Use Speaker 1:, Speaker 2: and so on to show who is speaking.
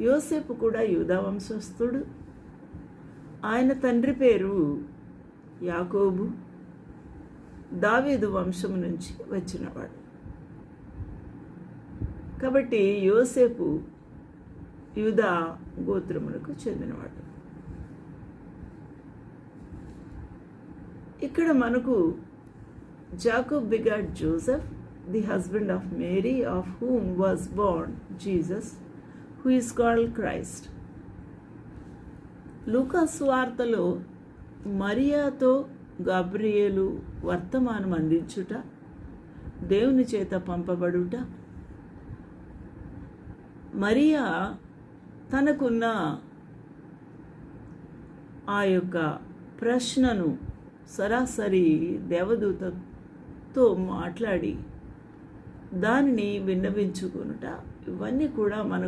Speaker 1: యోసేపు కూడా యూదా వంశస్థుడు. ఆయన తండ్రి పేరు యాకోబు. దావీదు వంశము నుంచి వచ్చినవాడు. కాబట్టి యోసేపు యూదా గోత్రములకు చెందినవాడు. ఇక్కడ మనకు Jacob begot Joseph the husband of Mary of whom was born Jesus. Who is called Christ Lucas వార్తలో మరియాతో గబ్రియేలు వర్తమానం అందించుట దేవుని చేత పంపబడుట. మరియా తనకున్న ఆ యొక్క ప్రశ్నను సరాసరి దేవదూతతో మాట్లాడి దానిని విన్నవించుకునుట. ఇవన్నీ కూడా మన